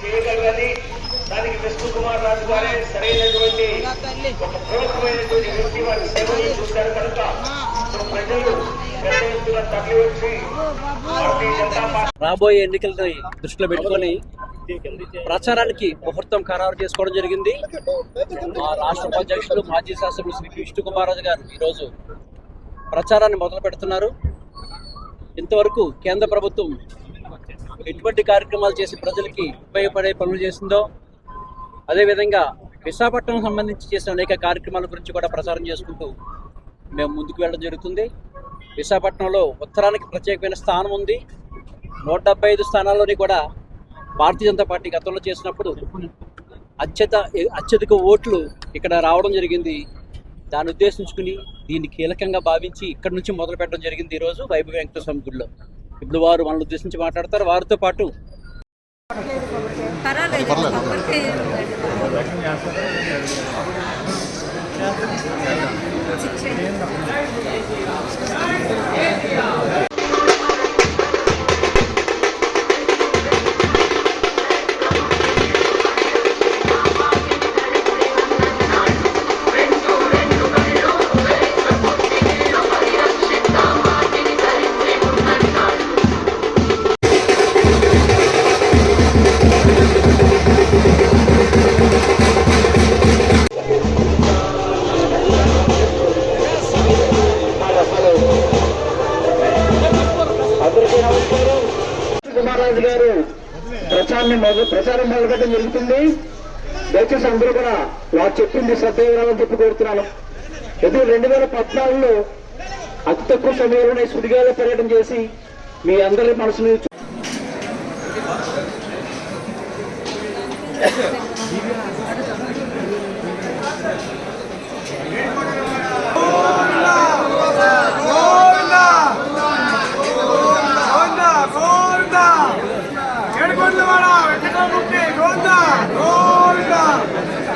చేయగలరని దానికి విష్ణు కుమార్ రాజు గారే సరైనటువంటి ఒక ప్రముఖమైనటువంటి వ్యక్తి వారి సేవలు చూశారు కనుక ప్రజలు పెద్ద ఎత్తున తరలి వచ్చి భారతీయ జనతా పార్టీ రాబోయే ఎన్నికలని దృష్టిలో పెట్టుకొని ప్రచారానికి ముహూర్తం ఖరారు చేసుకోవడం జరిగింది. మా రాష్ట్ర ఉపాధ్యక్షులు మాజీ శాసనసభ్యులు శ్రీ విష్ణు కుమారాజు గారు ఈరోజు ప్రచారాన్ని మొదలు పెడుతున్నారు ఇంతవరకు కేంద్ర ప్రభుత్వం ఎటువంటి కార్యక్రమాలు చేసి ప్రజలకి ఉపయోగపడే పనులు చేసిందో అదేవిధంగా విశాఖపట్నం సంబంధించి చేసిన అనేక కార్యక్రమాల గురించి కూడా ప్రచారం చేసుకుంటూ మేము ముందుకు వెళ్ళడం జరుగుతుంది. విశాఖపట్నంలో ఉత్తరానికి ప్రత్యేకమైన స్థానం ఉంది. నూట డెబ్బై ఐదు స్థానాల్లోని కూడా భారతీయ జనతా పార్టీ గతంలో చేసినప్పుడు అత్యత అత్యధిక ఓట్లు ఇక్కడ రావడం జరిగింది. దాన్ని ఉద్దేశించుకుని దీన్ని కీలకంగా భావించి ఇక్కడ నుంచి మొదలు పెట్టడం జరిగింది ఈరోజు వైభవ వెంకటస్వామి గుడిలో. ఇప్పుడు వారు మనల్ని ఉద్దేశించి మాట్లాడతారు వారితో పాటు. పర్వాలేదు ప్రచారాన్ని మొదలు ప్రచారం మొదలుపెట్టడం జరుగుతుంది. దయచేసి అందరూ కూడా వారు చెప్పింది శ్రద్ధ చెప్పి కోరుతున్నాను. ఎందుకు రెండు వేల పద్నాలుగులో అతి తక్కువ సమయంలోనే సుడిగాల పర్యటన చేసి మీ అందరి మనసుని గోవిందా గోవిందా ఏడుకొండలవాడ వెంకటరామూర్తి గోవిందా గోవిందా ఏడుకొండలవాడ వెంకటరమణ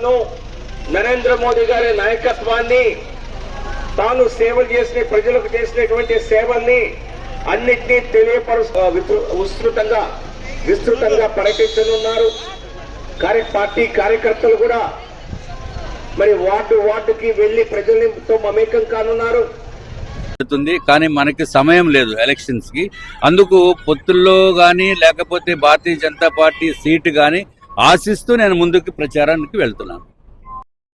లను నరేంద్ర మోదీ గారి నాయకత్వాన్ని తాను సేవలు చేసిన ప్రజలకు చేసినటువంటి సేవల్ని అన్నిటినీ తెలియపరు విస్తృతంగా విస్తృతంగా ప్రకటించనున్నారు. పార్టీ కార్యకర్తలు కూడా మరి వార్డు వార్డుకి వెళ్ళి ప్రజలతో మమేకం కానున్నారు. కానీ మనకి సమయం లేదు ఎలక్షన్స్కి అందుకు పొత్తుల్లో గాని లేకపోతే భారతీయ జనతా పార్టీ సీటు గాని ఆశిస్తూ నేను ముందుకు ప్రచారానికి వెళ్తున్నాను.